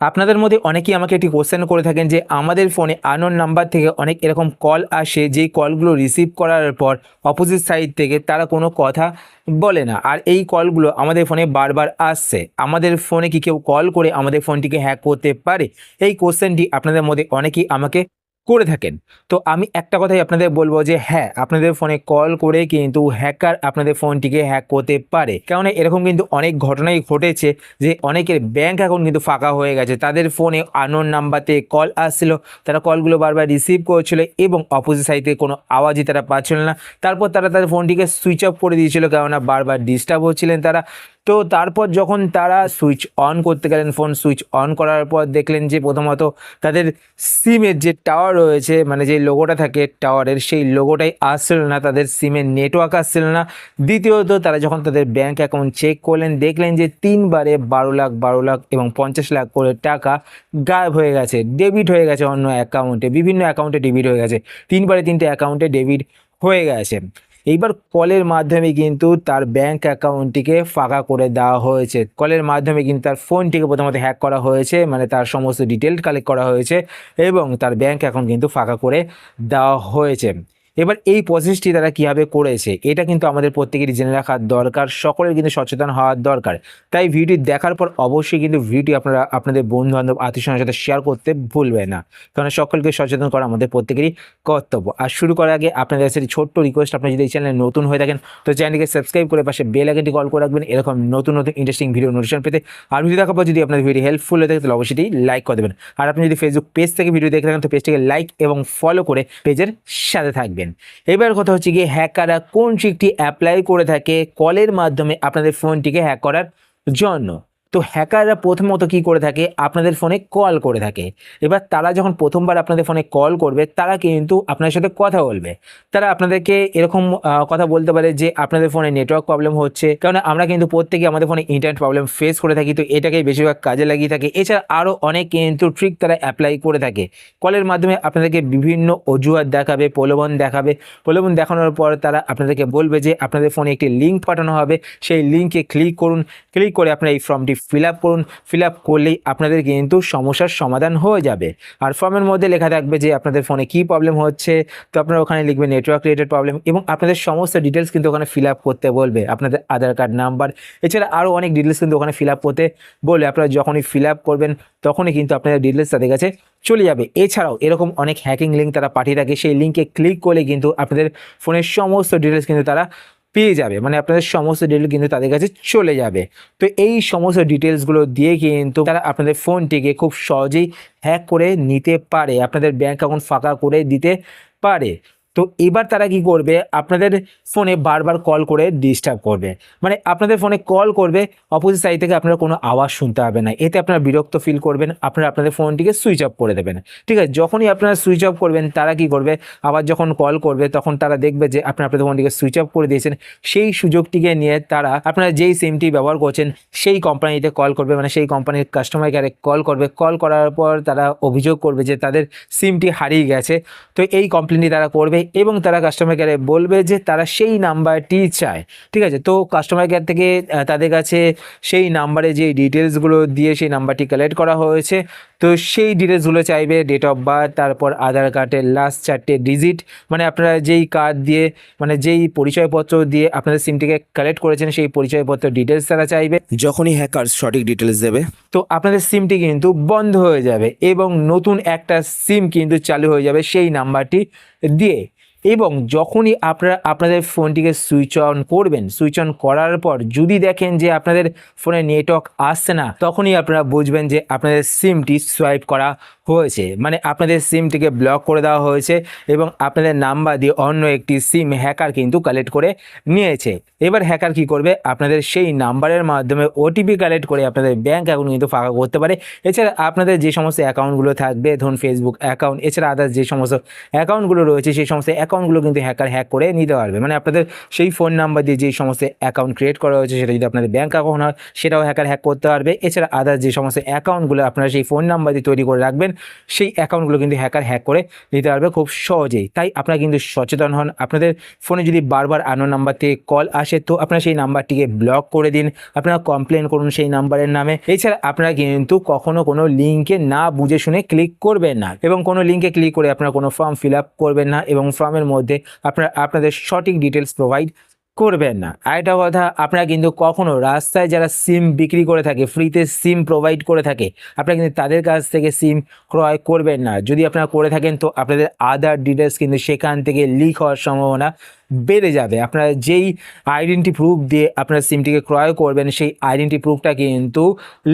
আপনাদের মধ্যে অনেকেই আমাকে একটি কোশ্চেন করে থাকেন যে আমাদের ফোনে আননোন নাম্বার থেকে অনেক এরকম কল আসে যেই কলগুলো রিসিভ করার পর অপোজিট সাইড থেকে তারা কোনো কথা বলে না। আর এই কলগুলো আমাদের ফোনে বারবার আসছে। আমাদের ফোনে কি কেউ কল করে আমাদের ফোনটিকে হ্যাক করতে পারে? এই কোশ্চেনটি আপনাদের মধ্যে অনেকেই আমাকে করে থাকেন। তো আমি একটা কথাই আপনাদের বলব যে হ্যাঁ আপনাদের ফোনে কল করে কিন্তু হ্যাকার আপনাদের ফোনটিকে হ্যাক করতে পারে। কেননা এরকম কিন্তু অনেক ঘটনাই ঘটেছে যে, অনেকের ব্যাংক অ্যাকাউন্ট কিন্তু ফাঁকা হয়ে গেছে। তাদের ফোনে আননোন নাম্বারতে কল আসছিল, তারা কলগুলো বারবার রিসিভ করছিল এবং অপোজিট সাইড থেকে কোনো আওয়াজই তারা পাচ্ছিল না। তারপর তারা তাদের ফোনটিকে সুইচ অফ করে দিয়েছিল, কেননা বারবার ডিস্টার্ব হচ্ছিলেন তারা। তো তারপর যখন তারা সুইচ অন করতে গেলেন ফোন সুইচ অন করার পর দেখলেন যে প্রথমত তাদের সিমের যে টাওয়ার রয়েছে মানে যে লোগোটা থাকে টাওয়ারের সেই লোগোটাই আসছিল না, তাদের সিমের নেটওয়ার্ক আসছিল না। দ্বিতীয়ত তারা যখন তাদের ব্যাঙ্ক অ্যাকাউন্ট চেক করলেন, দেখলেন যে তিনবারে বারো লাখ বারো লাখ এবং পঞ্চাশ লাখ করে টাকা গায়েব হয়ে গেছে ডেবিট হয়ে গেছে অন্য অ্যাকাউন্টে বিভিন্ন অ্যাকাউন্টে ডেবিট হয়ে গেছে, তিনবারে তিনটে অ্যাকাউন্টে ডেবিট হয়ে গেছে। এইবার কলের মাধ্যমে কিন্তু তার ব্যাংক অ্যাকাউন্টটিকে ফাঁকা করে দেওয়া হয়েছে। কলের মাধ্যমে কিন্তু তার ফোনটিকে প্রথমত হ্যাক করা হয়েছে মানে তার সমস্ত ডিটেল কালেক্ট করা হয়েছে এবং তার ব্যাংক অ্যাকাউন্ট কিন্তু ফাঁকা করে দেওয়া হয়েছে। এবার এই প্রসেসটি তারা কীভাবে করেছে, এটা কিন্তু আমাদের প্রত্যেকেরই জেনে রাখার দরকার, সকলের কিন্তু সচেতন হওয়ার দরকার। তাই ভিডিও দেখার পর অবশ্যই কিন্তু ভিডিও আপনারা, আপনাদের বন্ধু বান্ধব আত্মীয় সাথে শেয়ার করতে ভুলবেন না। কারণ সকলকে সচেতন করা আমাদের প্রত্যেকেরই কর্তব্য। আর শুরু করার আগে আপনাদের কাছে ছোট্ট রিকোয়েস্ট আপনি যদি এই চ্যানেলে নতুন হয়ে থাকেন, তো চ্যানেলকে সাবস্ক্রাইব করে পাশে বেল আইকনটি কল করে রাখবেন, এরকম নতুন নতুন ইন্টারেস্টিং ভিডিও নোটিফিকেশন পেতে। আর ভিডিও দেখার পর যদি আপনাদের ভিডিও হেল্পফুল হয়ে থাকে, তাহলে অবশ্যই লাইক করে দেবেন। আর আপনি যদি ফেসবুক পেজ থেকে ভিডিও দেখে থাকেন, তো পেজটিকে লাইক এবং ফলো করে পেজের সাথে থাকবেন। এবার কথা হচ্ছে গিয়ে হ্যাকাররা কোন ট্রিকটি অ্যাপ্লাই করে থাকে কলের মাধ্যমে আপনাদের ফোনটিকে হ্যাক করার জন্য। তো হ্যাকাররা প্রথমত কি করে থাকে? আপনাদের ফোনে কল করে থাকে। এবার তারা যখন প্রথমবার আপনাদের ফোনে কল করবে, তারা কিন্তু আপনার সাথে কথা বলবে। তারা আপনাদেরকে এরকম কথা বলতে পারে যে আপনাদের ফোনে নেটওয়ার্ক প্রবলেম হচ্ছে। কারণ আমরা কিন্তু প্রত্যেকে আমাদের ফোনে ইন্টারনেট প্রবলেম ফেস করে থাকি, তো এটাকেই বেশিরভাগ কাজে লাগিয়ে থাকে। এছাড়া আরও অনেক কিন্তু ট্রিক তারা অ্যাপ্লাই করে থাকে। কলের মাধ্যমে আপনাদেরকে বিভিন্ন অজুহাত দেখাবে, প্রলোভন দেখাবে। প্রলোভন দেখানোর পর তারা আপনাদেরকে বলবে যে আপনাদের ফোনে একটি লিঙ্ক পাঠানো হবে। সেই লিঙ্কে ক্লিক করুন। ক্লিক করে আপনারা এই ফর্মটি ফিল আপ করুন ফিল আপ করলেই আপনাদের কিন্তু সমস্যার সমাধান হয়ে যাবে। আর ফর্মের মধ্যে লেখা থাকবে যে আপনাদের ফোনে কী প্রবলেম হচ্ছে, তো আপনারা ওখানে লিখবেন নেটওয়ার্ক রিলেটেড প্রবলেম এবং আপনাদের সমস্ত ডিটেলস কিন্তু ওখানে ফিল আপ করতে বলবে। আপনাদের আধার কার্ড নাম্বার এছাড়া আরও অনেক ডিটেলস কিন্তু ওখানে ফিল আপ করতে বলবে। আপনারা যখনই ফিল আপ করবেন, তখনই কিন্তু আপনাদের ডিটেলস তাদের কাছে চলে যাবে। এছাড়াও এরকম অনেক হ্যাকিং লিঙ্ক তারা পাঠিয়ে থাকে, সেই লিঙ্কে ক্লিক করলে কিন্তু আপনাদের ফোনের সমস্ত ডিটেলস কিন্তু তারা পেয়ে যাবে। মানে আপনাদের সমস্ত ডিটেল কিন্তু তাদের কাছে চলে যাবে। তো এই সমস্ত ডিটেলসগুলো দিয়ে কিন্তু তারা আপনাদের ফোনটিকে খুব সহজেই হ্যাক করে নিতে পারে। আপনাদের ব্যাঙ্ক অ্যাকাউন্ট ফাঁকা করে দিতে পারে। তো এবার তারা কি করবে? আপনাদের ফোনে বারবার কল করে ডিস্টার্ব করবে। মানে আপনাদের ফোনে কল করবে অপোজিট সাইড থেকে আপনারা কোনো আওয়াজ শুনতে হবে না। এতে আপনারা বিরক্ত ফিল করবেন, আপনারা আপনাদের ফোনটিকে সুইচ অফ করে দেবেন। ঠিক আছে? যখনই আপনারা সুইচ অফ করবেন, তারা কি করবে? আবার যখন কল করবে, তখন তারা দেখবে যে আপনি আপনাদের ফোনটিকে সুইচ অফ করে দিয়েছেন। সেই সুযোগটিকে নিয়ে তারা, আপনারা যেই সিমটি ব্যবহার করছেন, সেই কোম্পানিতে কল করবে। মানে সেই কোম্পানির কাস্টমার কেয়ারে কল করবে। কল করার পর তারা অভিযোগ করবে যে তাদের সিমটি হারিয়ে গেছে। তো এই কমপ্লেনটি তারা করবে। এবং তারা কাস্টমার কেয়ারে বলবে যে তারা সেই নাম্বারটি চায়। ঠিক আছে? তো কাস্টমার কেয়ার থেকে তাদের কাছে সেই নাম্বারে যে ডিটেলসগুলো দিয়ে সেই নাম্বারটি কালেক্ট করা হয়েছে তো সেই ডিটেলসগুলো চাইবে ডেট অফ বার্থ তারপর আধার কার্ডের লাস্ট চারটে ডিজিট মানে আপনারা যেই কার্ড দিয়ে মানে যেই পরিচয়পত্র দিয়ে আপনাদের সিমটিকে কালেক্ট করেছেন সেই পরিচয়পত্র ডিটেলস তারা চাইবে। যখনই হ্যাকার সঠিক ডিটেলস দেবে। তো আপনাদের সিমটি কিন্তু বন্ধ হয়ে যাবে এবং নতুন একটা সিম কিন্তু চালু হয়ে যাবে সেই নাম্বারটি দিয়ে এবং যখনই আপনারা, আপনাদের ফোনটিকে সুইচ অন করবেন, সুইচ অন করার পর যদি দেখেন যে আপনাদের ফোনে নেটওয়ার্ক আসছে না, তখনই আপনারা বুঝবেন যে আপনাদের সিমটি সোয়াইপ করা হয়েছে। মানে আপনাদের সিমটিকে ব্লক করে দেওয়া হয়েছে এবং আপনাদের নাম্বার দিয়ে অন্য একটি সিম হ্যাকার কিন্তু কালেক্ট করে নিয়েছে। এবার হ্যাকার কি করবে? আপনাদের সেই নাম্বারের মাধ্যমে ওটিপি কালেক্ট করে আপনাদের ব্যাঙ্ক অ্যাকাউন্ট কিন্তু ফাঁকা করতে পারে। এছাড়া আপনাদের যে সমস্ত অ্যাকাউন্টগুলো থাকবে, ধরুন ফেসবুক অ্যাকাউন্ট, এছাড়া আদার্স যে সমস্ত অ্যাকাউন্টগুলো রয়েছে, সেই সমস্ত অ্যাকাউন্টগুলো কিন্তু হ্যাকার হ্যাক করে নিতে পারবে। মানে আপনাদের সেই ফোন নাম্বার দিয়ে যে সমস্ত অ্যাকাউন্ট ক্রিয়েট করা হয়েছে, সেটা যদি আপনাদের ব্যাঙ্ক অ্যাকাউন্ট হয়, সেটাও হ্যাকার হ্যাক করতে পারবে। এছাড়া আদার যে সমস্ত অ্যাকাউন্টগুলো আপনারা সেই ফোন নাম্বার দিয়ে তৈরি করে রাখবেন, সেই অ্যাকাউন্টগুলো কিন্তু হ্যাকার হ্যাক করে নিতে পারবে খুব সহজেই। তাই আপনারা কিন্তু সচেতন হন। আপনাদের ফোনে যদি বারবার আনো নাম্বার থেকে কল আসে, তো আপনারা সেই নাম্বারটিকে ব্লক করে দিন। আপনারা কমপ্লেন করুন সেই নাম্বারের নামে। এছাড়া আপনারা কিন্তু কখনো কোনো লিঙ্কে না বুঝে শুনে ক্লিক করবেন না। এবং কোনো লিঙ্কে ক্লিক করে আপনারা কোনো ফর্ম ফিল করবেন না। এবং ফর্মের মধ্যে আপনারা, আপনাদের সঠিক ডিটেলস প্রোভাইড করবেন না। আরেকটা কথা আপনারা কিন্তু কখনো রাস্তায় যারা সিম বিক্রি করে থাকে ফ্রিতে সিম প্রোভাইড করে থাকে, আপনারা কিন্তু তাদের কাছ থেকে সিম ক্রয় করবেন না। যদি আপনারা করে থাকেন তো আপনাদের আদার ডিটেলস কিন্তু সেখান থেকে লিক হওয়ার সম্ভাবনা বেড়ে যাবে। আপনারা যেই আইডেন্টি প্রুফ দিয়ে আপনারা সিমটিকে ক্রয় করবেন, সেই আইডেন্টি প্রুফটা কিন্তু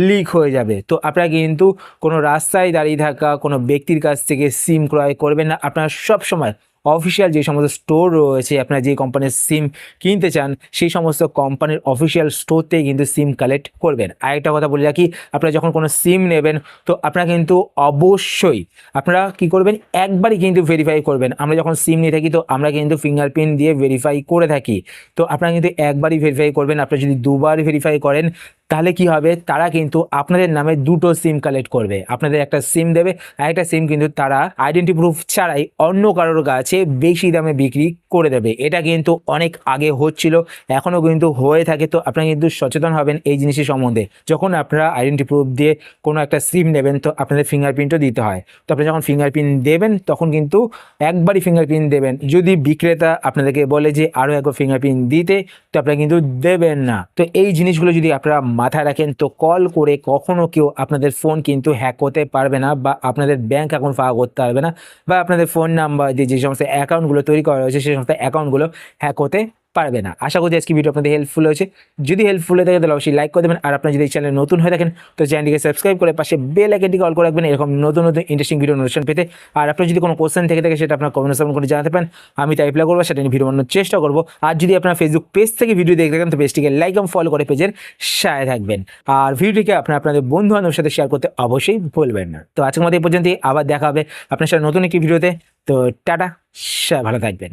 লিক হয়ে যাবে। তো আপনারা কিন্তু কোনো রাস্তায় দাঁড়িয়ে থাকা কোনো ব্যক্তির কাছ থেকে সিম ক্রয় করবেন না। আপনারা সবসময় অফিসিয়াল যে সমস্ত স্টোর রয়েছে, আপনারা যে কোম্পানির সিম কিনতে চান, সেই সমস্ত কোম্পানির অফিসিয়াল স্টোর থেকে কিন্তু সিম কালেক্ট করবেন। আরেকটা কথা বলে রাখি, আপনারা যখন কোনো সিম নেবেন, তো আপনারা কিন্তু অবশ্যই আপনারা কি করবেন, একবারই কিন্তু ভেরিফাই করবেন। আমরা যখন সিম নিয়ে থাকি, তো আমরা কিন্তু ফিঙ্গারপ্রিন্ট দিয়ে ভেরিফাই করে থাকি। তো আপনারা কিন্তু একবারই ভেরিফাই করবেন। আপনারা যদি দুবার ভেরিফাই করেন তাহলে কি হবে? তারা কিন্তু আপনাদের নামে দুটো সিম কালেক্ট করবে। আপনাদের একটা সিম দেবে আর একটা সিম কিন্তু তারা আইডেন্টি প্রুফ ছাড়াই অন্য কারোর কাছে বেশি দামে বিক্রি করে দেবে। এটা কিন্তু অনেক আগে হচ্ছিল, এখনও কিন্তু হয়ে থাকে। তো আপনারা কিন্তু সচেতন হবেন এই জিনিসের সম্বন্ধে। যখন আপনারা আইডেন্টি প্রুফ দিয়ে কোনো একটা সিম নেবেন, তো আপনাদের ফিঙ্গারপ্রিন্টও দিতে হয়। তো আপনি যখন ফিঙ্গারপ্রিন্ট দেবেন, তখন কিন্তু একবারই ফিঙ্গারপ্রিন্ট দেবেন। যদি বিক্রেতা আপনাদেরকে বলে যে আরও একবার ফিঙ্গারপ্রিন্ট দিতে, তো আপনারা কিন্তু দেবেন না। তো এই জিনিসগুলো যদি আপনারা মাথায় রাখেন, তো কল করে কখনো কেউ আপনাদের ফোন কিন্তু হ্যাক করতে পারবে না বা আপনাদের ব্যাংক অ্যাকাউন্ট ফাঁকা করতে পারবে না বা আপনাদের ফোন নাম্বার দিয়ে যে সমস্ত অ্যাকাউন্টগুলো তৈরি করা হয়েছে সেই সমস্ত অ্যাকাউন্টগুলো হ্যাক হতে পারবে না। আশা করছি আজকে ভিডিও আপনাদের হেল্পফুল হয়েছে। যদি হেল্পফুল হয়ে থাকে, তাহলে অবশ্যই লাইক করে দেবেন। আর আপনার যদি চ্যানেল নতুন হয়ে থাকেন, তো চ্যানেলটিকে সাবস্ক্রাইব করে পাশে বেল আইকনটিকে অল করে রাখবেন। এরকম নতুন নতুন ইন্টারেস্টিং ভিডিও নোটিফিকেশন পেতে। আর আপনার যদি কোনো কোশ্চেন থেকে থাকে, সেটা আপনার কমেন্ট করে জানাতে পারেন। আমি তাই রিপ্লাই করব, সেটা নিয়ে ভিডিও বানানোর চেষ্টা করব। আর যদি আপনার ফেসবুক পেজ থেকে ভিডিও দেখে থাকেন, তো পেজটিকে লাইক এবং ফলো করে পেজের সাথে থাকবেন। আর ভিডিওটিকে আপনার আপনাদের বন্ধু বান্ধবের সাথে শেয়ার করতে অবশ্যই ভুলবেন না। তো আজকের মতো এই পর্যন্তই। আবার দেখা হবে আপনার সাথে নতুন একটি ভিডিওতে তো। টাটা ভালো থাকবেন।